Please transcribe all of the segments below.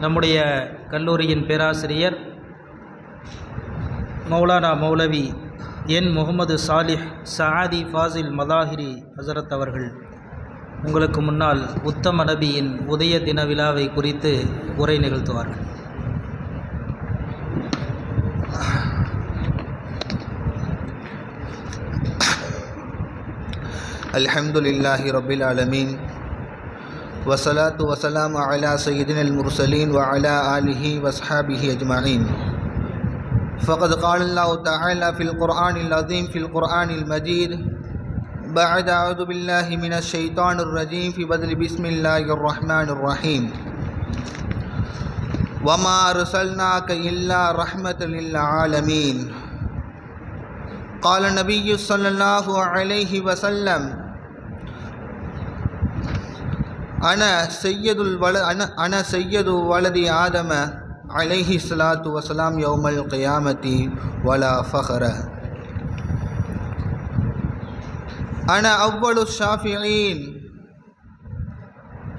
நம்முடைய கல்லூரியின் பேராசிரியர் மௌலானா மௌலவி என் முகமது சாலிஹ் சஆதி ஃபாசில் மதாஹிரி ஹசரத் அவர்கள் உங்களுக்கு முன்னால் உத்தம நபியின் உதய தின விழாவை குறித்து உரை நிகழ்த்துவார்கள் الحمد لله رب العالمين والصلاة والسلام على سيدنا المرسلين وعلى آله وأصحابه أجمعين. فقد قال الله تعالى في القرآن العظيم في القرآن المجيد بعد أعوذ بالله من الشيطان الرجيم في بدل بسم الله الرحمن الرحيم. وما أرسلناك إلا رحمة للعالمين. قال النبي صلى الله عليه وسلم அன செய்யதுல் வல அன அன செய்யது வலதி ஆதம அலைஹி சலாத்து வசலாம் யௌமல் கயாமதி வலா ஃபஹர அன அவ்வளு ஷாஃபியீன்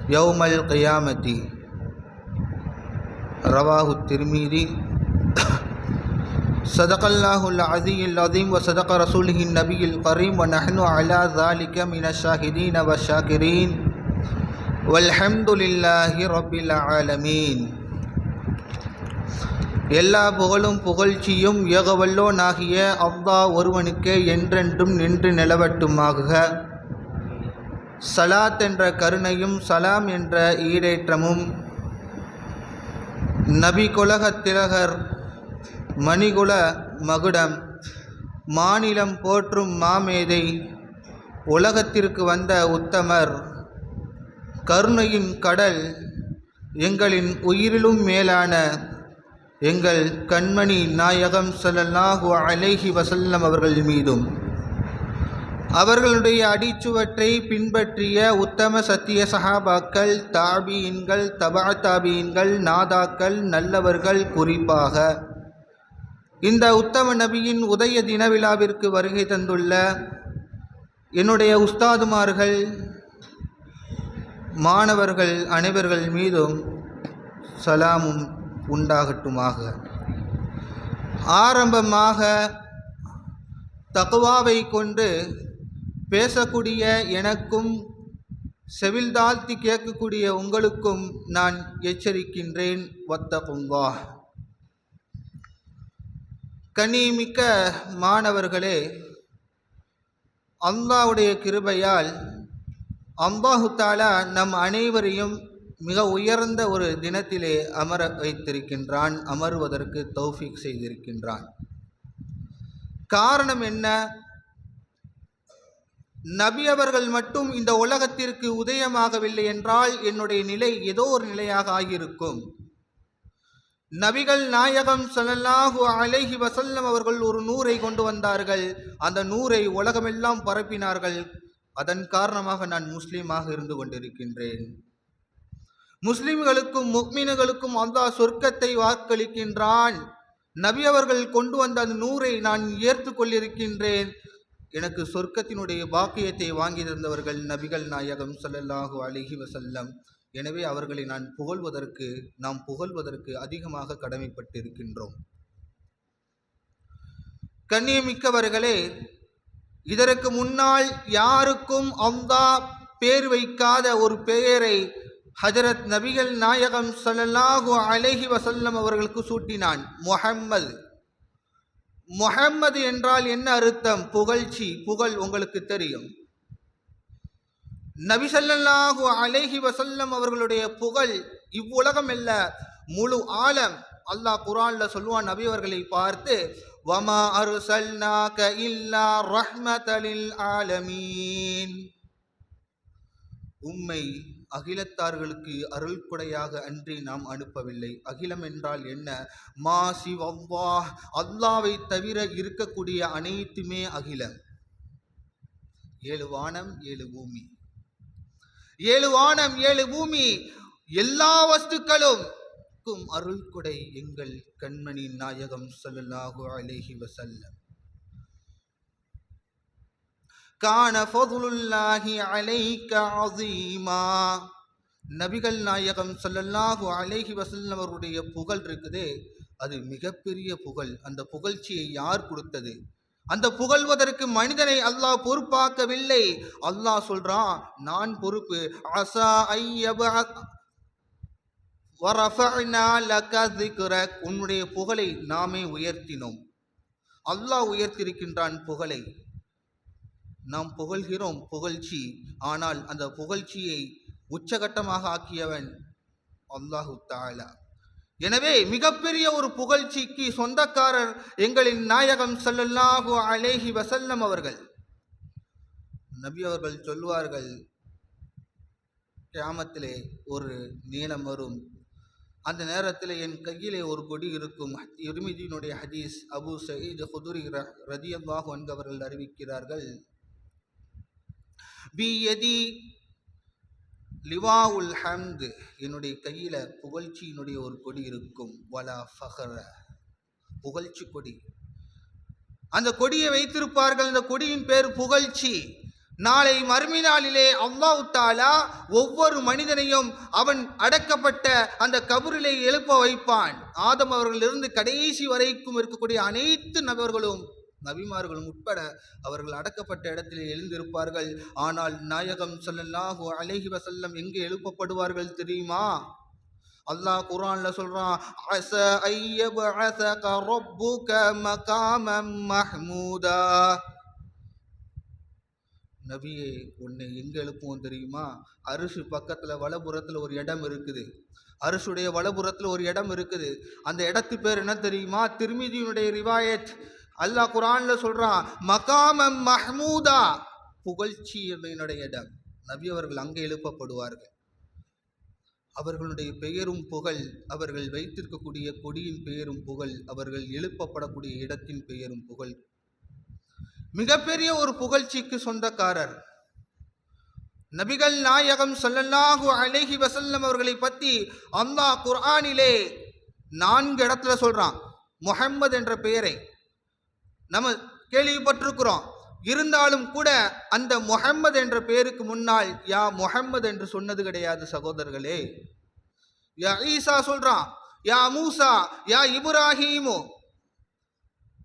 யௌமல் கயாமதி ரவாஹு திருமீதி صدق الله العزي العظيم وصدق رسوله النبي الكريم ونحن على ذلك من الشاهدين والشاكرين வல்ஹம்துலில்லாஹி ரபில் ஆலமீன். எல்லா புகழும் புகழ்ச்சியும் ஏகவல்லோனாகிய அவ்வா ஒருவனுக்கே என்றென்றும் நின்று நிலவட்டுமாகுக. சலாத் என்ற கருணையும் சலாம் என்ற ஈடேற்றமும் நபி திலகர் மணிகுல மகுடம் மாநிலம் போற்றும் மாமேதை உலகத்திற்கு வந்த உத்தமர் கருணையின் கடல் எங்களின் உயிரிலும் மேலான எங்கள் கண்மணி நாயகம் ஸல்லல்லாஹு அலைஹி வசல்லம் அவர்கள் மீதும். அவர்களுடைய அடிச்சுவற்றை பின்பற்றிய உத்தம சத்திய சஹாபாக்கள் தாபியின்கள் தபா தாபியின்கள் நாதாக்கள் நல்லவர்கள் குறிப்பாக. இந்த உத்தம நபியின் உதய தின விழாவிற்கு வருகை தந்துள்ள என்னுடைய உஸ்தாதுமார்கள் மாணவர்கள் அனைவர்கள் மீதும் சலாமும் உண்டாகட்டுமாக. ஆரம்பமாக தகுவாவை கொண்டு பேசக்கூடிய எனக்கும் செவில் தாழ்த்தி கேட்கக்கூடிய உங்களுக்கும் நான் எச்சரிக்கின்றேன். வத்தகுங்கா கனிமிக்க மாணவர்களே அல்லாவுடைய கிருபையால் அம்பாஹுத்தாலா நம் அனைவரையும் மிக உயர்ந்த ஒரு தினத்திலே அமர வைத்திருக்கின்றான் அமருவதற்கு தௌஃபிக் செய்திருக்கின்றான். காரணம் என்ன? நபி அவர்கள் மட்டும் இந்த உலகத்திற்கு உதயமாகவில்லை என்றால் என்னுடைய நிலை ஏதோ ஒரு நிலையாக ஆகியிருக்கும். நபிகள் நாயகம் ஸல்லல்லாஹு அலைஹி வசல்லம் அவர்கள் ஒரு நூரை கொண்டு வந்தார்கள். அந்த நூரை உலகமெல்லாம் பரப்பினார்கள். அதன் காரணமாக நான் முஸ்லீமாக இருந்து கொண்டிருக்கின்றேன். முஸ்லிம்களுக்கும் முக்மீன்களுக்கும் அல்லாஹ் சொர்க்கத்தை வாக்களிக்கின்றான். நபி அவர்கள் கொண்டு வந்த அந்த நூரை நான் ஏற்று கொண்டிருக்கின்றேன் எனக்கு சொர்க்கத்தினுடைய பாக்கியத்தை வாங்கி தந்தவர்கள் நபிகள் நாயகம் சல்லல்லாஹு அலிஹி வசல்லம் எனவே அவர்களை நான் புகழ்வதற்கு நாம் புகழ்வதற்கு அதிகமாக கடமைப்பட்டிருக்கின்றோம். கண்ணியமிக்கவர்களே இதற்கு முன்னால் யாருக்கும் அல்லாஹ் பேர் வைக்காத ஒரு பெயரை ஹஜரத் நபிகள் நாயகம் ஸல்லல்லாஹு அலஹி வசல்லம் அவர்களுக்கு சூட்டினான். முஹம்மது. முஹம்மது என்றால் என்ன அர்த்தம்? புகழ்ச்சி. புகழ் உங்களுக்கு தெரியும். நபி ஸல்லல்லாஹு அலைஹி வசல்லம் அவர்களுடைய புகழ் இவ்வுலகம் அல்ல முழு ஆலம் அல்லாஹ் குரானில் சொல்லுவான் நபி அவர்களை பார்த்து வமா أرسلناك இல்லா ரஹ்மதலில் ஆலமீன் உம்மை அகிலத்தார்களுக்கு அருள் குடையாக அன்றி நாம் அனுப்பவில்லை. அகிலம் என்றால் என்ன? மா சிவவ்வா அல்லாவை தவிர இருக்கக்கூடிய அனைத்துமே அகிலம். ஏழு வானம் ஏழு பூமி. ஏழு வானம் ஏழு பூமி. எல்லா வஸ்துக்களும் க்கும் அருள் கொடை எங்கள் கண்மணி நாயகம் ஸல்லல்லாஹு அலேஹி வசல்லம் கான ஃபதுலுல்லாஹி அலைக அசீமா நபிகள் நாயகம் சல்லல்லாஹு அலேஹி வசல்லம் அவருடைய புகழ் இருக்குதே. அது மிகப்பெரிய புகழ். அந்த புகழ்ச்சியை யார் கொடுத்தது? அந்த புகழ்வதற்கு மனிதனை அல்லாஹ் பொறுப்பாக்கவில்லை. அல்லாஹ் சொல்றான் நான் பொறுப்பு. அசா ஐயப வரஃபஅனா லக திக்ரக் உன்னுடைய புகழை நாமே உயர்த்தினோம். அல்லாஹ் உயர்த்தியிருக்கின்றான் புகழை. நாம் புகழ்கிறோம் புகழ்ச்சி. ஆனால் அந்த புகழ்ச்சியை உச்சகட்டமாக ஆக்கியவன் அல்லாஹு தாலா எனவே மிகப்பெரிய ஒரு புகழ்ச்சிக்கு சொந்தக்காரர் எங்களின் நாயகம் சல்லல்லாஹு அலேஹி வசல்லம் அவர்கள். நபி அவர்கள் சொல்வார்கள் கிராமத்திலே ஒரு நீளம் வரும் அந்த நேரத்தில் என் கையிலே ஒரு கொடி இருக்கும். இருமிதியினுடைய ஹதீஸ் அபு சயீத் ஹுதுரி ரதியல்லாஹு அன்கு அவர்கள் அறிவிக்கிறார்கள். பியதி உல் ஹம்து. என்னுடைய கையில் புகழ்ச்சியினுடைய ஒரு கொடி இருக்கும். வலா ஃபஹர. புகழ்ச்சி கொடி. அந்த கொடியை வைத்திருப்பார்கள். அந்த கொடியின் பேர் புகழ்ச்சி. நாளை மறுமை நாளிலே தாலா ஒவ்வொரு மனிதனையும் அவன் அடக்கப்பட்ட அந்த கபரிலே எழுப்ப வைப்பான். ஆதம் அவர்களிலிருந்து கடைசி வரைக்கும் இருக்கக்கூடிய அனைத்து நபர்களும் நபிமார்களும் உட்பட அவர்கள் அடக்கப்பட்ட இடத்திலே எழுந்திருப்பார்கள். ஆனால் நாயகம் சொல்லல்லாஹோ அலைஹி வசல்லம் எங்கே எழுப்பப்படுவார்கள் தெரியுமா? அல்லாஹ் குரான்ல சொல்றான் அஸ ஐயபஅஸக ரப்புக மகாமம் மஹ்மூதா. நபியே உன்னை எங்கே எழுப்புவோம் தெரியுமா? அரிசு பக்கத்தில் வலபுறத்தில் ஒரு இடம் இருக்குது. அரிசுடைய வலபுறத்தில் ஒரு இடம் இருக்குது. அந்த இடத்து பேர் என்ன தெரியுமா? திருமிதியினுடைய ரிவாயத். அல்லாஹ் குரான்ல சொல்றான் மகாம மஹமூதா. புகழ்ச்சியினுடைய இடம். நபி அவர்கள் அங்கே எழுப்பப்படுவார்கள். அவர்களுடைய பெயரும் புகழ் அவர்கள் வைத்திருக்கக்கூடிய கொடியின் பெயரும் புகழ் அவர்கள் எழுப்பப்படக்கூடிய இடத்தின் பெயரும் புகழ். மிகப்பெரிய ஒரு புகழ்ச்சிக்கு சொந்தக்காரர். நபிகள் நாயகம் சொல்லல்லாஹு அழகி வசல்லம் அவர்களை பற்றி அல்லாஹ் குர்ஆனிலே நான்கு இடத்துல சொல்கிறான் முஹம்மது என்ற பெயரை. நம்ம கேள்விப்பட்டிருக்கிறோம். இருந்தாலும் கூட அந்த முஹம்மது என்ற பெயருக்கு முன்னால் யா முஹம்மது என்று சொன்னது கிடையாது சகோதரர்களே. யா ஈசா சொல்கிறான் யா மூசா யா இப்ராஹீமோ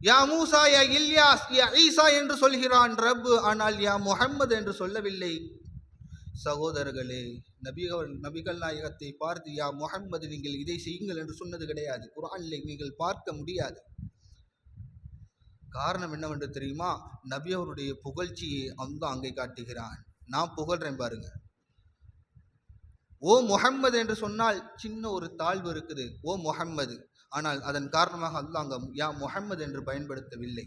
யா மூசா யா இல்யாஸ் யா ஈசா என்று சொல்கிறான் ரப்பு. ஆனால் யா முஹம்மது என்று சொல்லவில்லை. சகோதரர்களே நபிகள் நபிகள் நாயகத்தை பார்த்து யா முகம்மது நீங்கள் இதை செய்யுங்கள் என்று சொன்னது கிடையாது. குரானில் நீங்கள் பார்க்க முடியாது. காரணம் என்னவென்று தெரியுமா? நபி அவருடைய புகழ்ச்சியை அந்த அங்கே காட்டுகிறான். நான் புகழ்றேன் பாருங்க. ஓ முகம்மது என்று சொன்னால் சின்ன ஒரு தாழ்வு இருக்குது. ஓ முகம்மது ஆனால் அதன் காரணமாக அல்லாஹ் அங்க யா முஹம்மது என்று பயன்படுத்தவில்லை.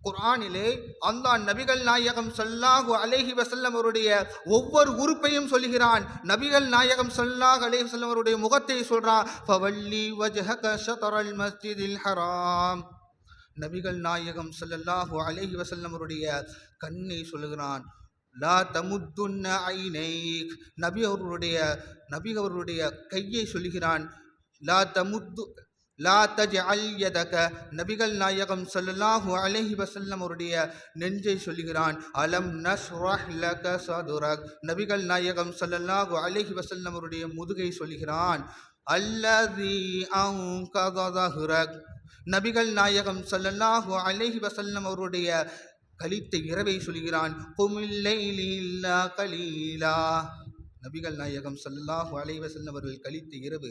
குர்ஆனிலே அல்லாஹ் நபிகள் நாயகம் சொல்லாஹு அலேஹி வசல்லம் அவருடைய ஒவ்வொரு உறுப்பையும் சொல்கிறான் நபிகள் நாயகம் சொல்லாஹ் அலேஹி வசல்லம் அவருடைய முகத்தை சொல்றான் ஃபவல்லி வஜ்ஹக ஷத்ரல் மஸ்ஜிதில் ஹராம். நபிகள் நாயகம் சொல்லல்லாஹு அலேஹி வசல்லம் அவருடைய கண்ணை சொல்லுகிறான் லா தமுத்துன்ன ஐனைக். நபி அவர்களுடைய நபி அவர்களுடைய கையை சொல்லுகிறான் லா தமுத்து லா தஜ்அல் யதக. நபிகள் நாயகம் ஸல்லல்லாஹு அலைஹி வசல்லம் அவருடைய நெஞ்சை சொல்லுகிறான் அலம் நஷ்ரஹ் லக சதுரக். நபிகள் நாயகம் ஸல்லல்லாஹு அலைஹி வசல்லம் அவருடைய முதுகை சொல்லுகிறான் அல்லதி அங்கதஹுரக் நபிகள் நாயகம் சல்லல்லாஹு அலைஹி வசல்லம் அவருடைய கழித்த இரவை சொல்கிறான் குமில்லைலி கலீலா. நபிகள் நாயகம் சல்லாஹு அலைவசல் அவர்கள் கழித்த இரவு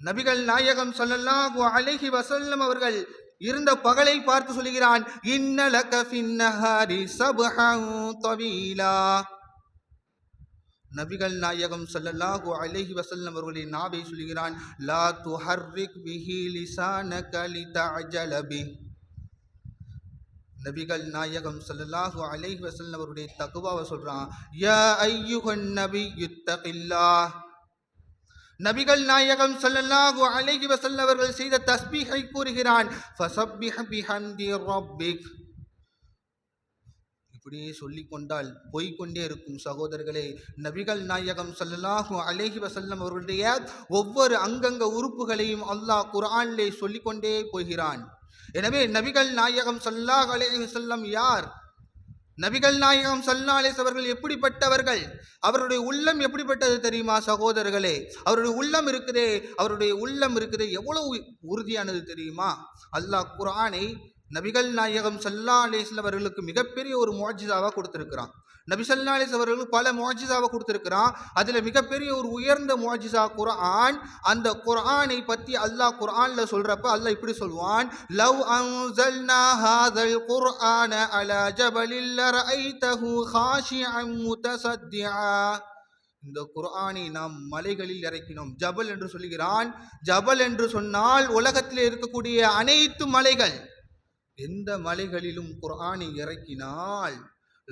நபிகள் நாயகம் சொல்லல்லாஹு அலைஹி வசல்லம் அவர்கள் இருந்த பகலை பார்த்து சொல்கிறான் இன்னலக ஃபின்னஹாரி தவீலா. நபிகள் நாயகம் சொல்லல்லாஹு அலைஹி வசல்லம் அவர்களின் நாவை சொல்கிறான் லா துஹர்ரிக் பிஹி லிசான லிதஅஜல பி. நபிகள் நாயகம் சல்லல்லாஹு அலைஹி வசல்லம் அவருடைய தகுவாவை சொல்றான் யா ஐயுகன் நபி யுத்தகில்லாஹ் நபிகள் நாயகம் சொல்லல்லாஹு அலைகி வசல் அவர்கள் செய்த தஸ்பீஹை கூறுகிறான் இப்படியே சொல்லிக் கொண்டால் போய்க்கொண்டே இருக்கும் சகோதரர்களே நபிகள் நாயகம் ஸல்லல்லாஹு அலேஹி வசல்லம் அவர்களுடைய ஒவ்வொரு அங்கங்க உறுப்புகளையும் அல்லாஹ் குரானிலே சொல்லிக்கொண்டே போகிறான். எனவே நபிகள் நாயகம் ஸல்லல்லாஹு அலேஹி வஸல்லம் யார்? நபிகள் நாயகம் சல்லாலேஸ் அவர்கள் எப்படிப்பட்டவர்கள்? அவருடைய உள்ளம் எப்படிப்பட்டது தெரியுமா சகோதரர்களே? அவருடைய உள்ளம் இருக்குதே அவருடைய உள்ளம் இருக்குதே எவ்வளவு உறுதியானது தெரியுமா? அல்லாஹ் குரானை நபிகள் நாயகம் சல்லா அலேஸ்ல அவர்களுக்கு மிகப்பெரிய ஒரு மோஜிதாவாக கொடுத்திருக்கிறான். நபி சல்லா அவர்களுக்கு பல மோஜிசாவை கொடுத்துருக்கிறான். அதில் மிகப்பெரிய ஒரு உயர்ந்த மோஜிசா குரான் அந்த குரானை பற்றி அல்லாஹ் குரானில் சொல்கிறப்ப அல்லாஹ் இப்படி சொல்வான். லவ் அன்சல்னா ஹாதல் குர்ஆன அலா ஜபலில் லரைதஹு காஷிஅன் முத்தசத்திஆ இந்த குரானை நாம் மலைகளில் இறக்கினோம். ஜபல் என்று சொல்லுகிறான். ஜபல் என்று சொன்னால் உலகத்தில் இருக்கக்கூடிய அனைத்து மலைகள். எந்த மலைகளிலும் குரானை இறக்கினால்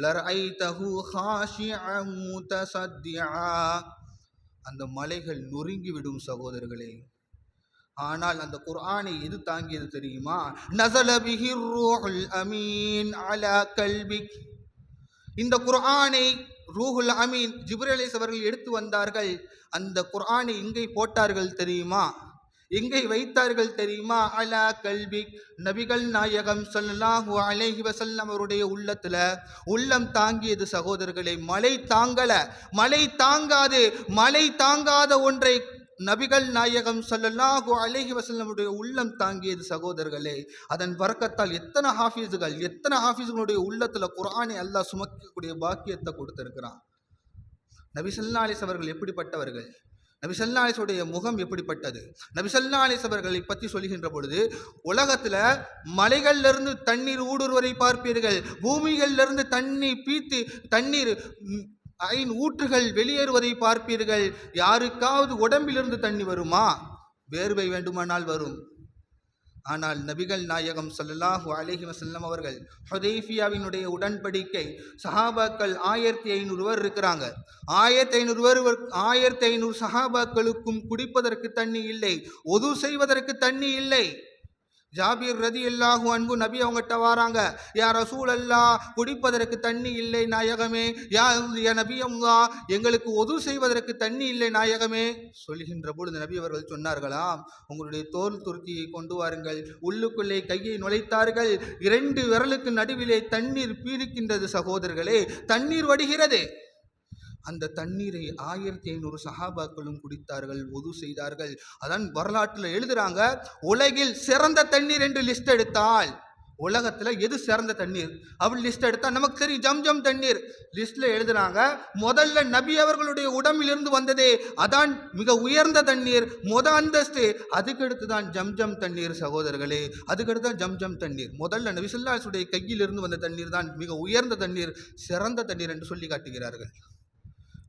லரைதஹு காஷிஅன் சத்யா அந்த மலைகள் நொறுங்கிவிடும் சகோதரர்களே. ஆனால் அந்த குர்ஆனை எது தாங்கியது தெரியுமா? நசல பிஹி ரூஹுல் அமீன் அலா கல்பிக். இந்த குர்ஆனை ரூஹுல் அமீன் ஜிப்ரேலிஸ் அவர்கள் எடுத்து வந்தார்கள். அந்த குர்ஆனை எங்கே போட்டார்கள் தெரியுமா? எங்கே வைத்தார்கள் தெரியுமா? அலா கல்வி. நபிகள் நாயகம் ஸல்லல்லாஹு அலைஹி வசல்லம் அவருடைய உள்ளத்துல உள்ளம் தாங்கியது சகோதரர்களே மலை தாங்கல. மலை தாங்காது. மலை தாங்காத ஒன்றை நபிகள் நாயகம் ஸல்லல்லாஹு அலைஹி வசல்லமுடைய உள்ளம் தாங்கியது சகோதரர்களே அதன் வர்க்கத்தால் எத்தனை ஹாஃபீஸுகள் எத்தனை ஹாஃபீஸுகளுடைய உள்ளத்துல குரானை அல்லாஹ் சுமக்கக்கூடிய பாக்கியத்தை கொடுத்திருக்கிறான். நபி சொல்லா அலிஸ் அவர்கள் எப்படிப்பட்டவர்கள்? நபி ஸல்லல்லாஹு முகம் எப்படிப்பட்டது? நபி அலிஸ் அவர்களை பற்றி சொல்கின்ற பொழுது உலகத்தில் மலைகள்லிருந்து தண்ணீர் ஊடுருவரை பார்ப்பீர்கள். பூமிகளிலிருந்து தண்ணீர் பீத்து தண்ணீர் ஐன் ஊற்றுகள் வெளியேறுவதை பார்ப்பீர்கள். யாருக்காவது உடம்பிலிருந்து தண்ணி வருமா? வேர்வை வேண்டுமானால் வரும். ஆனால் நபிகள் நாயகம் ஸல்லல்லாஹு அலஹி வசல்லம் அவர்கள் ஹுதைஃபியாவினுடைய உடன்படிக்கை சஹாபாக்கள் ஆயிரத்தி ஐநூறு பேர் இருக்கிறாங்க. ஆயிரத்தி ஐநூறு பேர் ஆயிரத்தி ஐநூறு சஹாபாக்களுக்கும் குடிப்பதற்கு தண்ணி இல்லை ஒது செய்வதற்கு தண்ணி இல்லை. ஜாபீர் ரதி எல்லாகும் அன்பு நபி அவங்ககிட்ட வராங்க. யா ரசூல் அல்லா குடிப்பதற்கு தண்ணி இல்லை நாயகமே. யா யா நபி அம்மா எங்களுக்கு ஒது செய்வதற்கு தண்ணி இல்லை நாயகமே. சொல்கின்ற பொழுது நபி அவர்கள் சொன்னார்களாம் உங்களுடைய தோல் துருத்தியை கொண்டு வாருங்கள். உள்ளுக்குள்ளே கையை நுழைத்தார்கள். இரண்டு விரலுக்கு நடுவிலே தண்ணீர் பீரிக்கின்றது சகோதரர்களே தண்ணீர் வடிகிறது. அந்த தண்ணீரை ஆயிரத்தி ஐநூறு சஹாபாக்களும் குடித்தார்கள் ஒது செய்தார்கள். அதான் வரலாற்றில் எழுதுறாங்க உலகில் சிறந்த தண்ணீர் என்று லிஸ்ட் எடுத்தால் உலகத்தில் எது சிறந்த தண்ணீர்? அப்படி லிஸ்ட் எடுத்தால் நமக்கு தெரியும் ஜம்ஜம் தண்ணீர். லிஸ்ட்டில் எழுதுனாங்க முதல்ல நபி அவர்களுடைய உடம்பிலிருந்து வந்ததே அதான் மிக உயர்ந்த தண்ணீர் முத அந்தஸ்து. அதுக்கடுத்து தான் ஜம்ஜம் தண்ணீர் சகோதரர்களே. அதுக்கடுத்து தான் ஜம்ஜம் தண்ணீர். முதல்ல நபிசுல்லாசுடைய கையிலிருந்து வந்த தண்ணீர் தான் மிக உயர்ந்த தண்ணீர் சிறந்த தண்ணீர் என்று சொல்லி காட்டுகிறார்கள்.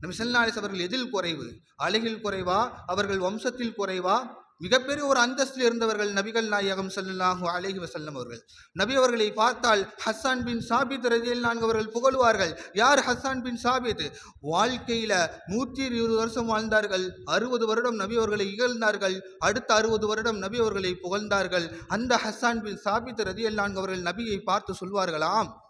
நபி ஸல்லல்லாஹு அவர்கள் எதில் குறைவு? அழகில் குறைவா? அவர்கள் வம்சத்தில் குறைவா? மிகப்பெரிய ஒரு அந்தஸ்தில் இருந்தவர்கள் நபிகள் நாயகம் ஸல்லல்லாஹு அலைஹி வசல்லம் அவர்கள். நபி அவர்களை பார்த்தால் ஹசான் பின் சாபித் நான்கு அவர்கள் புகழுவார்கள். யார் ஹசான் பின் சாபித்? வாழ்க்கையில் நூற்றி இருபது வருஷம் வாழ்ந்தார்கள். அறுபது வருடம் நபி அவர்களை இகழ்ந்தார்கள். அடுத்த அறுபது வருடம் நபி அவர்களை புகழ்ந்தார்கள். அந்த ஹசான் பின் சாபித் நான்கு அவர்கள் நபியை பார்த்து சொல்வார்களாம்.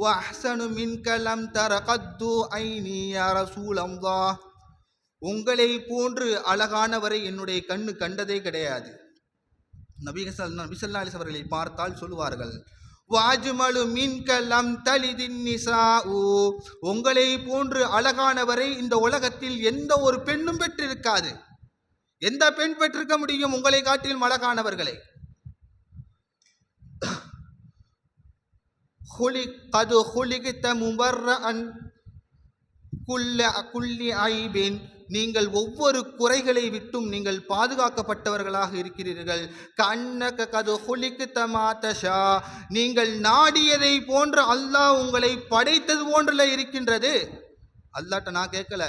வாசனு மின்கலம் தர கத்து ஐனி அரசூலம்வா உங்களை போன்று அழகானவரை என்னுடைய கண்ணு கண்டதே கிடையாது. நபிகசல் நபிசல்லா அலிஸ் அவர்களை பார்த்தால் சொல்லுவார்கள் வாஜுமலு மின்கலம் தலிதின் நிசா ஊ உங்களை போன்று அழகானவரை இந்த உலகத்தில் எந்த ஒரு பெண்ணும் பெற்றிருக்காது. எந்த பெண் பெற்றிருக்க முடியும் உங்களை காட்டிலும் அழகானவர்களை? خلق قد خلقت مبرأ குல்ல குல்லி ஐபின் நீங்கள் ஒவ்வொரு குறைகளை விட்டும் நீங்கள் பாதுகாக்கப்பட்டவர்களாக இருக்கிறீர்கள் கண்ணக கது ஹுலிக்கு தமாதஷா நீங்கள் நாடியதை போன்று அல்லாஹ் உங்களை படைத்தது போன்றுல இருக்கின்றது அல்லாட்ட நான் கேட்கல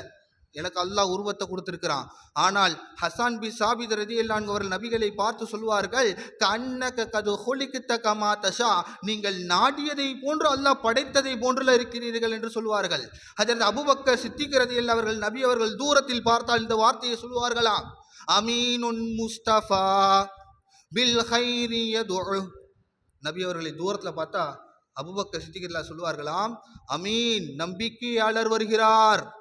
எனக்கு அல்லாஹ் உருவத்தை கொடுத்திருக்கிறான். ஆனால் ஹசான் பி சாபித் ரதி அவர்கள் நபிகளை பார்த்து சொல்வார்கள் கண்ணக கது ஹொலிக்கித்த கமா தஷா நீங்கள் நாடியதை போன்று அல்லாஹ் படைத்ததை போன்றுல இருக்கிறீர்கள் என்று சொல்வார்கள் அதற்கு அபுபக்க சித்திக் ரதி அவர்கள் நபி அவர்கள் தூரத்தில் பார்த்தால் இந்த வார்த்தையை சொல்வார்களாம் அமீனுன் முஸ்தபா பில் ஹைரிய நபி அவர்களை தூரத்தில் பார்த்தா அபுபக்க சித்திகர்லா சொல்வார்களாம் அமீன் நம்பிக்கையாளர் வருகிறார்.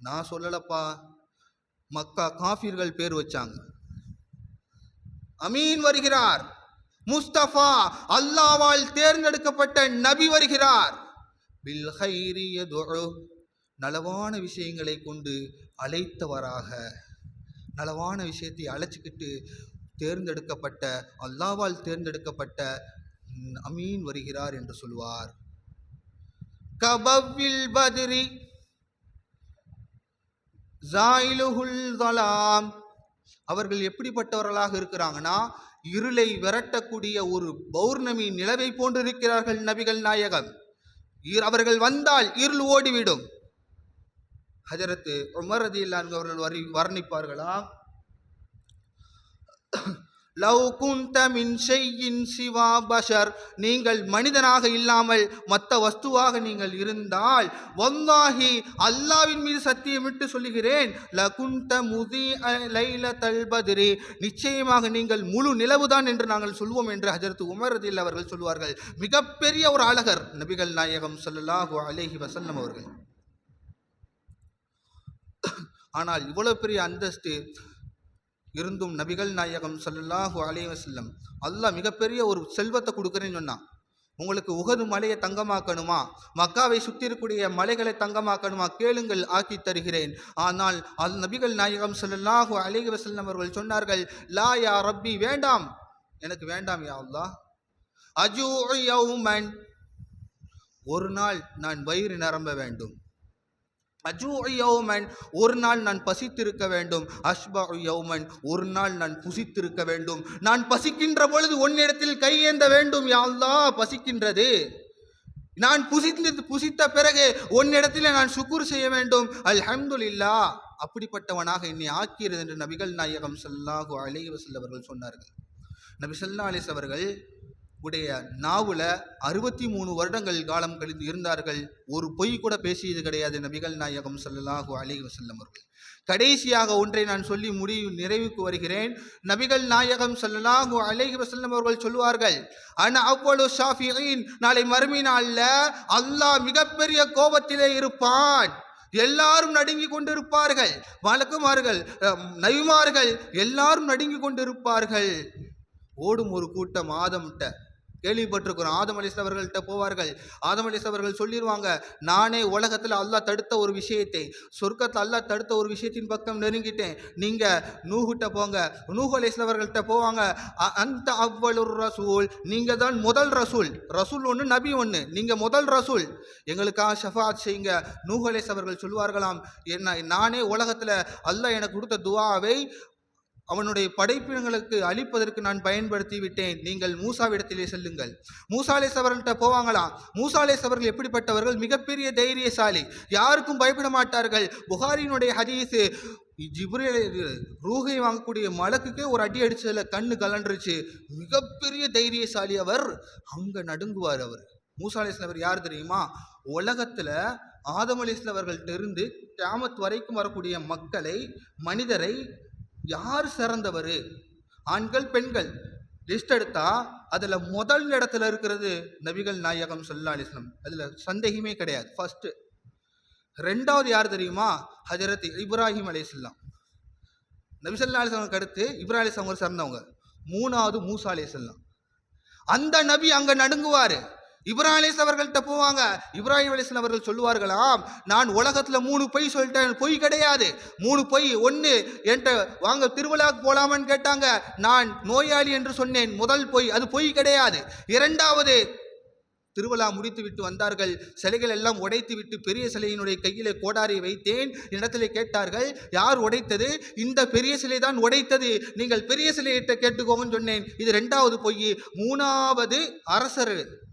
நான் சொல்லலப்பா. மக்கா காஃபிர்கள் பேர் வச்சாங்க. அமீன் வருகிறார். முஸ்தபா அல்லாவால் தேர்ந்தெடுக்கப்பட்ட நபி வருகிறார். நலவான விஷயங்களை கொண்டு அழைத்தவராக நலவான விஷயத்தை அழைச்சிக்கிட்டு தேர்ந்தெடுக்கப்பட்ட அல்லாவால் தேர்ந்தெடுக்கப்பட்ட அமீன் வருகிறார் என்று சொல்வார். கபவில் பதிரி ஜாயிலுகுல்தலாம் அவர்கள் எப்படிப்பட்டவர்களாக இருக்கிறாங்கன்னா இருளை விரட்டக்கூடிய ஒரு பௌர்ணமி நிலவை போன்றிருக்கிறார்கள் நபிகள் நாயகம். அவர்கள் வந்தால் இருள் ஓடிவிடும். ஹஜரத்து உமர் இல்லாங்க அவர்கள் வரி வர்ணிப்பார்களா? லவ் குந்த மின் சிவா பஷர். நீங்கள் மனிதனாக இல்லாமல் மற்ற வஸ்துவாக நீங்கள் இருந்தால் வல்லாஹி அல்லாவின் மீது சத்தியமிட்டு சொல்லுகிறேன் லகுந்த முதி லைல தல்பதிரி நிச்சயமாக நீங்கள் முழு நிலவுதான் என்று நாங்கள் சொல்வோம் என்று ஹஜரத் உமரதில் அவர்கள் சொல்வார்கள். மிகப்பெரிய ஒரு அழகர் நபிகள் நாயகம் ஸல்லல்லாஹு அலேஹி வசல்லம் அவர்கள். ஆனால் இவ்வளவு பெரிய அந்தஸ்து இருந்தும் நபிகள் நாயகம் சல்லாஹு அலைஹி வசல்லம் அல்லாஹ் மிகப்பெரிய ஒரு செல்வத்தை கொடுக்குறேன்னு சொன்னான். உங்களுக்கு உகது மலையை தங்கமாக்கணுமா? மக்காவை சுற்றி இருக்கக்கூடிய மலைகளை தங்கமாக்கணுமா? கேளுங்கள் ஆக்கி தருகிறேன். ஆனால் அது நபிகள் நாயகம் சல்லாஹு அலைஹி வசல்லம் அவர்கள் சொன்னார்கள் லா யா ரப்பி வேண்டாம். எனக்கு வேண்டாம் யா அல்லா அஜூ ஒரு நாள் நான் வயிறு நிரம்ப வேண்டும். அஜூ யௌமன் ஒரு நாள் நான் பசித்திருக்க வேண்டும். அஷ்பா யௌமன் ஒரு நாள் நான் புசித்திருக்க வேண்டும். நான் பசிக்கின்ற பொழுது உன்னிடத்தில் கையேந்த வேண்டும். யா பசிக்கின்றது. நான் புசித்து புசித்த பிறகு உன்னிடத்தில் நான் சுக்குர் செய்ய வேண்டும். அல்ஹம்துலில்லா அப்படிப்பட்டவனாக என்னை ஆக்கியது என்று நபிகள் நாயகம் ஸல்லல்லாஹு அலைவசல் அவர்கள் சொன்னார்கள். நபி சல்லா அலிஸ் அவர்கள் உடைய நாவில் அறுபத்தி மூணு வருடங்கள் காலம் கழித்து இருந்தார்கள். ஒரு பொய் கூட பேசியது கிடையாது நபிகள் நாயகம் ஸல்லல்லாஹு அலைஹி வஸல்லம் அவர்கள். கடைசியாக ஒன்றை நான் சொல்லி முடிவு நிறைவுக்கு வருகிறேன். நபிகள் நாயகம் ஸல்லல்லாஹு அலைஹி வசல்லம் அவர்கள் சொல்லுவார்கள் அன அவ்வளவு ஷாஃபியின் நாளை மறுமை நாளில் அல்லாஹ் மிகப்பெரிய கோபத்திலே இருப்பான். எல்லாரும் நடுங்கி கொண்டிருப்பார்கள். வழக்குமார்கள் நவிமார்கள் எல்லாரும் நடுங்கி கொண்டிருப்பார்கள். ஓடும் ஒரு கூட்டம் ஆதம்கிட்ட கேள்விப்பட்டிருக்கிறோம். ஆதம் அலிஸ் அவர்கள்ட்ட போவார்கள். ஆதம் அலிஸ் அவர்கள் சொல்லிடுவாங்க நானே உலகத்தில் அல்லாஹ் தடுத்த ஒரு விஷயத்தை சொர்க்கத்தில் அல்லாஹ் தடுத்த ஒரு விஷயத்தின் பக்கம் நெருங்கிட்டேன். நீங்கள் நூகுட்ட போங்க. நூஹ் அலிஸ் அவர்கள்ட்ட போவாங்க அந்த அவ்வளவு ரசூல் நீங்கள் தான் முதல் ரசூல். ரசூல் ஒன்று நபி ஒன்று நீங்கள் முதல் ரசூல். எங்களுக்காக ஷஃபாத் செய்யுங்க. நூஹ் அலிஸ் அவர்கள் சொல்வார்களாம் என்ன நானே உலகத்தில் அல்லாஹ் எனக்கு கொடுத்த துவாவை அவனுடைய படைப்பினங்களுக்கு அழிப்பதற்கு நான் பயன்படுத்தி விட்டேன் நீங்கள் மூசாவிடத்திலே செல்லுங்கள். மூசாலேஸ் அவர்கள்ட்ட போவாங்களா? மூசாலேஸ் அவர்கள் எப்படிப்பட்டவர்கள்? மிகப்பெரிய தைரியசாலி. யாருக்கும் பயப்பட மாட்டார்கள். புகாரினுடைய ஹதீஸு ஜிப்ரேல் ரூகை வாங்கக்கூடிய மலக்குக்கே ஒரு அடி அடிச்சதில் கண்ணு கலண்டுருச்சு மிகப்பெரிய தைரியசாலி அவர். அங்கே நடுங்குவார் அவர். மூசாலேஸ்ல அவர் யார் தெரியுமா? உலகத்தில் ஆதம் அவர்கள்ட்ட இருந்து கிராமத்து வரைக்கும் வரக்கூடிய மக்களை மனிதரை யார் சிறந்தவர்? ஆண்கள் பெண்கள்? லிஸ்ட் எடுத்தா அதில் முதல் இடத்துல இருக்கிறது நபிகள் நாயகம் ஸல்லல்லாஹு அதில் வஸல்லம். சந்தேகமே கிடையாது. ஃபஸ்ட்டு ரெண்டாவது யார் தெரியுமா? ஹஜரத் இப்ராஹிம் அலிஸ்லாம் நபி அலிஸ்லாமுக்கு அடுத்து இப்ராஹிம் அலிஸ்லாம் ஒரு சிறந்தவங்க. மூணாவது மூசா அலிஸ்லாம் அந்த நபி அங்கே நடுங்குவார். இப்ராஹிம் அவர்கள்ட்ட போவாங்க. இப்ராஹிம் அலிஸ் அவர்கள் சொல்லுவார்களாம் நான் உலகத்துல மூணு பொய் சொல்லிட்டேன். பொய் கிடையாது. மூணு பொய். ஒன்று என்கிட்ட வாங்க திருவிழாக்கு போகலாமான்னு கேட்டாங்க. நான் நோயாளி என்று சொன்னேன். முதல் பொய். அது பொய் கிடையாது. இரண்டாவது திருவிழா முடித்து விட்டு வந்தார்கள். சிலைகள் எல்லாம் உடைத்து விட்டு பெரிய சிலையினுடைய கையிலே கோடாரி வைத்தேன். இடத்திலே கேட்டார்கள் யார் உடைத்தது? இந்த பெரிய சிலை தான் உடைத்தது. நீங்கள் பெரிய சிலையிட்ட கேட்டுக்கோங்கன்னு சொன்னேன். இது ரெண்டாவது பொய். மூணாவது அரசர்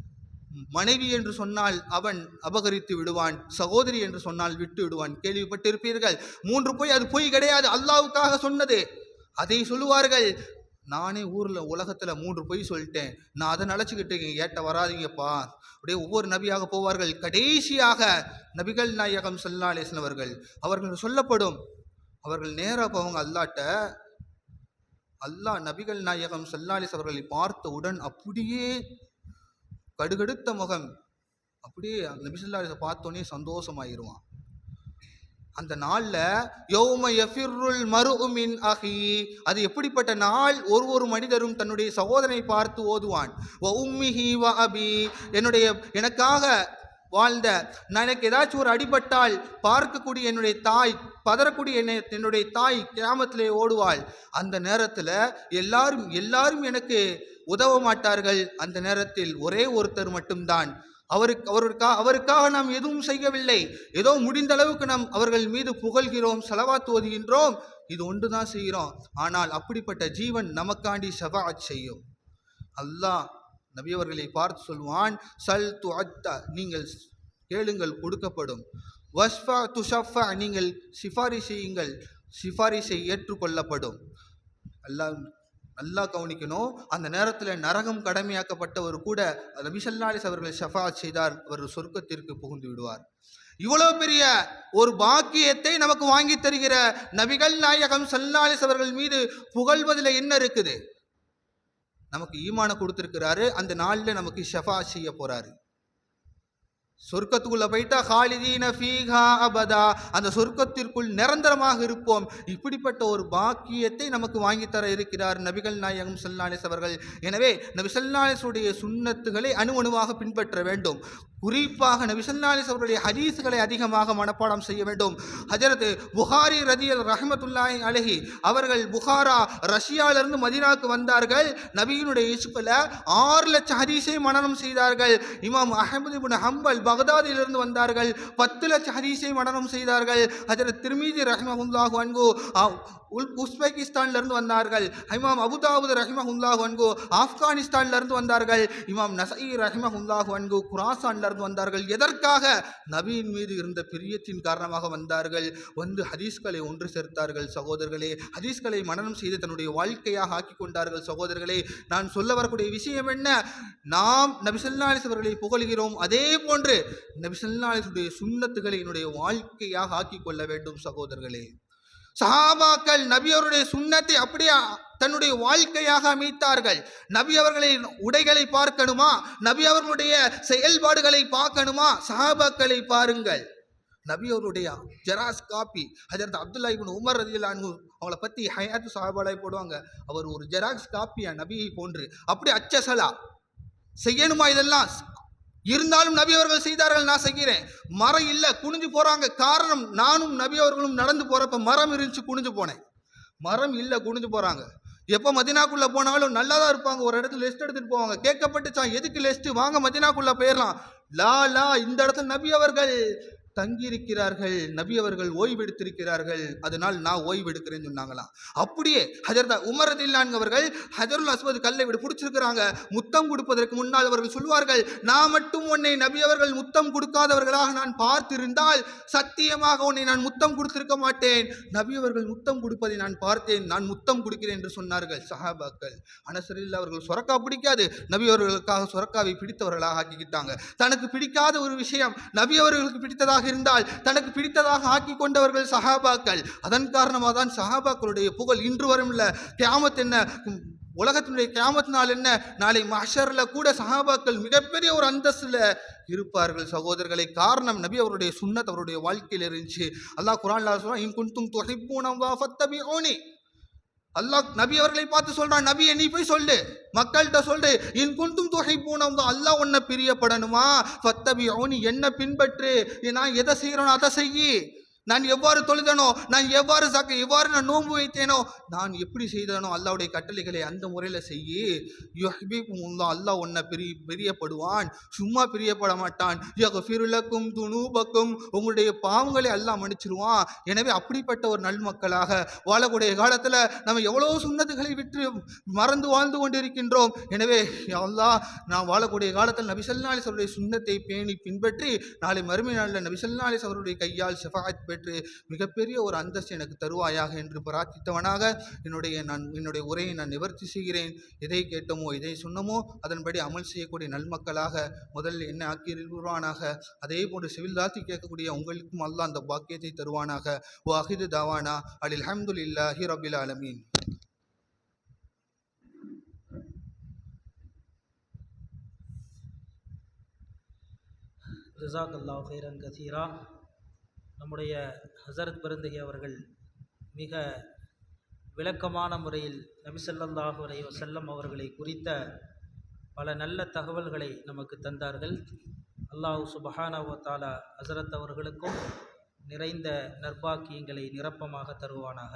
மனைவி என்று சொன்னால் அவன் அபகரித்து விடுவான் சகோதரி என்று சொன்னால் விட்டு விடுவான். கேள்விப்பட்டிருப்பீர்கள். மூன்று பொய் அது பொய் கிடையாது. அல்லாவுக்காக சொன்னது. அதை சொல்லுவார்கள். நானே ஊரில் உலகத்தில் மூன்று பொய் சொல்லிட்டேன். நான் அதை நினச்சிக்கிட்டு ஏட்ட வராதீங்கப்பா. அப்படியே ஒவ்வொரு நபியாக போவார்கள். கடைசியாக நபிகள் நாயகம் சொல்லா அலைஹி அவர்கள் அவர்கள் சொல்லப்படும். அவர்கள் நேராக போவாங்க அல்லாட்ட அல்லாஹ் நபிகள் நாயகம் சல்லாலிஸ் அவர்களை பார்த்தவுடன் அப்படியே கடுகடுத்த முகம். அப்படியே அந்த மிஷின் பார்த்தோன்னே சந்தோஷமாயிருவான். அந்த நாளில் யௌம யஃபிர்ருல் மருமின் அஹி. அது எப்படிப்பட்ட நாள்? ஒரு ஒரு மனிதரும் தன்னுடைய சகோதரனை பார்த்து ஓதுவான். வ உம்மிஹி வ அபி. என்னுடைய எனக்காக வாழ்ந்த நான் எனக்கு ஏதாச்சும் ஒரு அடிபட்டால் பார்க்கக்கூடிய என்னுடைய தாய் பதறக்கூடிய என்னை என்னுடைய தாய் கிராமத்திலே ஓடுவாள். அந்த நேரத்தில் எல்லாரும் எல்லாரும் எனக்கு உதவ மாட்டார்கள். அந்த நேரத்தில் ஒரே ஒருத்தர் மட்டும்தான். அவருக்கு அவருக்கா அவருக்காக நாம் எதுவும் செய்யவில்லை. ஏதோ முடிந்த அளவுக்கு நாம் அவர்கள் மீது புகழ்கிறோம் செலவாத்து ஓதுகின்றோம். இது ஒன்று தான் செய்கிறோம். ஆனால் அப்படிப்பட்ட ஜீவன் நமக்காண்டி ஷஃபாஅத் செய்யும். அல்லாஹ் நபி அவர்களை பார்த்து சொல்வான் சல் து அத்தா நீங்கள் கேளுங்கள் கொடுக்கப்படும். வஸ்ஃபா துஷஃபா நீங்கள் சிஃபாரி செய்யுங்கள். சிஃபாரிசை ஏற்றுக்கொள்ளப்படும். அல்லாஹ் நல்லா கவனிக்கணும். அந்த நேரத்தில் நரகம் கடமையாக்கப்பட்டவர் கூட நபி அவர்களை ஷஃபா செய்தார். அவர் சொர்க்கத்திற்கு புகுந்து விடுவார். இவ்வளவு பெரிய ஒரு பாக்கியத்தை நமக்கு வாங்கி தருகிற நபிகள் நாயகம் சல்லாலிஸ் அவர்கள் மீது புகழ்வதில் என்ன இருக்குது? நமக்கு ஈமான கொடுத்திருக்கிறாரு. அந்த நாளில் நமக்கு ஷஃபா செய்ய போறாரு. சொர்க்கத்துக்குள்ள போயிட்டா ஹாலிதீன ஃபீஹா அபதா. அந்த சொர்க்கத்திற்குள் நிரந்தரமாக இருப்போம். இப்படிப்பட்ட ஒரு பாக்கியத்தை நமக்கு வாங்கித்தர தர இருக்கிறார் நபிகள் நாயகம் சல்லாலிஸ் அவர்கள். எனவே நபி சல்லாலிஸுடைய சுண்ணத்துகளை அணு அணுவாக பின்பற்ற வேண்டும். குறிப்பாக நபிசல்லாலிஸ் அவருடைய ஹதீஸுகளை அதிகமாக மனப்பாடம் செய்ய வேண்டும். ஹஜரத் புகாரி ரதியல் ரஹமத்துல்லாஹி அழகி அவர்கள் புகாரா ரஷ்யாவிலிருந்து மதினாவுக்கு வந்தார்கள். நபியினுடைய இசுப்பில் ஆறு லட்சம் ஹதீஸை மனனம் செய்தார்கள். இமாம் அஹமது இப்னு ஹம்பல் பகதாதிலிருந்து வந்தார்கள். பத்து லட்சம் ஹதீஸை மனனம் செய்தார்கள். ஹஜரத் திருமீதி ரஹ்மஹுல்லாஹு அன்பு உல் உஸ்பெகிஸ்தான்லேருந்து வந்தார்கள். இமாம் அபுதாபுத் ரஹிமஹுல்லாஹு அன்கு ஆப்கானிஸ்தான்லேருந்து வந்தார்கள். இமாம் நசை ரஹிமஹுல்லாஹு அன்கு குராசான்ல இருந்து வந்தார்கள். எதற்காக? நபியின் மீது இருந்த பிரியத்தின் காரணமாக வந்தார்கள். வந்து ஹதீஸ்களை ஒன்று சேர்த்தார்கள் சகோதரர்களே. ஹதீஸ்களை மனனம் செய்து தன்னுடைய வாழ்க்கையாக ஆக்கி கொண்டார்கள் சகோதரர்களே. நான் சொல்ல வரக்கூடிய விஷயம் என்ன? நாம் நபிசல்லாலிஸ் அவர்களை புகழ்கிறோம். அதே போன்று நபிசல்லாலிசுடைய சுண்ணத்துகளை என்னுடைய வாழ்க்கையாக ஆக்கி கொள்ள வேண்டும் சகோதரர்களே. சஹாபாக்கள் நபியவருடைய சுண்ணத்தை அப்படியே தன்னுடைய வாழ்க்கையாக அமைத்தார்கள். நபி அவர்களின் உடைகளை பார்க்கணுமா? நபி அவர்களுடைய செயல்பாடுகளை பார்க்கணுமா? சஹாபாக்களை பாருங்கள். நபி அவருடைய ஜெராஸ் காப்பி ஹஜரத் அப்துல்லா இபின் உமர் ரதியல்லானு அவளை பற்றி ஹயாத்து சஹாபாலாய் போடுவாங்க. அவர் ஒரு ஜெராக்ஸ் காப்பியா? நபியை போன்று. அப்படி அச்சசலா. செய்யணுமா இதெல்லாம்? இருந்தாலும் நபி அவர்கள் செய்தார்கள் நான் செய்கிறேன். மரம் இல்லை குனிஞ்சு போறாங்க. காரணம் நானும் நபி அவர்களும் நடந்து போறப்ப மரம் இருந்துச்சு குனிஞ்சு போனேன். மரம் இல்லை குனிஞ்சு போறாங்க. எப்போ மதினாக்குள்ளே போனாலும் நல்லா தான் இருப்பாங்க. ஒரு இடத்துல லெஸ்ட் எடுத்துட்டு போவாங்க. கேட்கப்பட்டுச்சான் எதுக்கு லெஸ்ட்டு வாங்க மதினாக்குள்ளே போயிடலாம். லா லா இந்த இடத்துல நபி அவர்கள் தங்கியிருக்கிறார்கள் நபி அவர்கள் ஓய்வெடுத்திருக்கிறார்கள் அதனால் நான் ஓய்வெடுக்கிறேன்னு சொன்னாங்களாம் அப்படியே ஹஜரத் உமரதில்லான் அவர்கள் ஹஜருல் அஸ்வத் கல்லை விட பிடிச்சிருக்கிறாங்க. முத்தம் கொடுப்பதற்கு முன்னால் அவர்கள் சொல்வார்கள் நான் மட்டும் உன்னை நபி அவர்கள் முத்தம் கொடுக்காதவர்களாக நான் பார்த்திருந்தால் சத்தியமாக உன்னை நான் முத்தம் கொடுத்திருக்க மாட்டேன். நபி அவர்கள் முத்தம் கொடுப்பதை நான் பார்த்தேன் நான் முத்தம் கொடுக்கிறேன் என்று சொன்னார்கள் சஹாபாக்கள். அனசரில் அவர்கள் சொரக்கா பிடிக்காது நபி அவர்களுக்காக சொரக்காவை பிடித்தவர்களாக ஆக்கிக்கிட்டாங்க. தனக்கு பிடிக்காத ஒரு விஷயம் நபி அவர்களுக்கு பிடித்ததாக இருந்தால் தனக்கு பிடித்ததாக ஆக்கி கொண்டவர்கள் சஹாபாக்கள் அதன் காரணமாக தான் சஹாபாக்களுடைய புகழ் இன்று வரும் இல்லை. கியாமத் என்ன? உலகத்தினுடைய கியாமத் நாள் என்ன? நாளை மஷரில் கூட சஹாபாக்கள் மிகப்பெரிய ஒரு அந்தஸ்தில் இருப்பார்கள் சகோதரர்களை. காரணம் நபி அவருடைய சுண்ணத் அவருடைய வாழ்க்கையில் இருந்துச்சு. அல்லாஹ் குரான் சொல்றான் இன் குன்தும் துஹிப்பூனல்லாஹ் ஃபத்தபிஊனி. அல்லாஹ் நபி அவர்களை பார்த்து சொல்றான் நபியை நீ போய் சொல்லு. மக்கள்கிட்ட சொல்லு. இன் குன்தும் தொகை போனவங்க அல்லாஹ் உன்னை பிரியப்படணுமா? ஃபத்தபி அவனு என்ன பின்பற்று. நான் எதை செய்கிறோன்னு அதை செய்யி நான் எவ்வாறு தொழுதனோ நான் எவ்வாறு சாக்க எவ்வாறு நான் நோன்பு வைத்தேனோ நான் எப்படி செய்தனோ அல்லாவுடைய கட்டளைகளை அந்த முறையில் செய்யி யுஹ்பிபுமுல்லா அல்லாஹ் உன்னை பிரி பிரியப்படுவான். சும்மா பிரியப்பட மாட்டான். யக்ஃபிருலக்கும் துணூபக்கும் உங்களுடைய பாவங்களை அல்லாஹ் மன்னிச்சிருவான். எனவே அப்படிப்பட்ட ஒரு நல்மக்களாக வாழக்கூடிய காலத்தில் நம்ம எவ்வளோ சுண்ணத்துகளை விற்று மறந்து வாழ்ந்து கொண்டிருக்கின்றோம். எனவே யா அல்லாஹ் நான் வாழக்கூடிய காலத்தில் நபிசல்லாலிஸ் அவருடைய சுண்ணத்தை பேணி பின்பற்றி நாளை மறுமை நாளில் நபிசல்லாலிஸ் அவருடைய கையால் ஷெஃபாத் பெற்று மிகப்பெரிய ஒரு அந்தஸ்து எனக்கு தருவாயாக என்று பிரார்த்தித்தவனாக என்னுடைய நான் என்னுடைய உரையை நான் நிவர்த்தி செய்கிறேன். எதை கேட்டோமோ எதை சொன்னமோ அதன்படி அமல் செய்யக்கூடிய நல்மக்களாக முதலில் என்ன ஆக்கியிருவானாக அதே போன்று சிவில் தாத்தி கேட்கக்கூடிய உங்களுக்கும் அல்ல அந்த பாக்கியத்தை தருவானாக. ஓ அஹிது தாவானா. அலில் அஹமதுல்லாஹி ரபில் ஆலமீன். ஜசாக் அல்லாஹ் ஹைரன் கசீரா. நம்முடைய ஹசரத் பெருந்தகை அவர்கள் மிக விளக்கமான முறையில் நபிசல்லாஹு அலைஹி வஸல்லம் அவர்களை குறித்த பல நல்ல தகவல்களை நமக்கு தந்தார்கள். அல்லாஹ் சுபஹானாவத்தாலா ஹசரத் அவர்களுக்கும் நிறைந்த நற்பாக்கியங்களை நிரப்பமாக தருவானாக.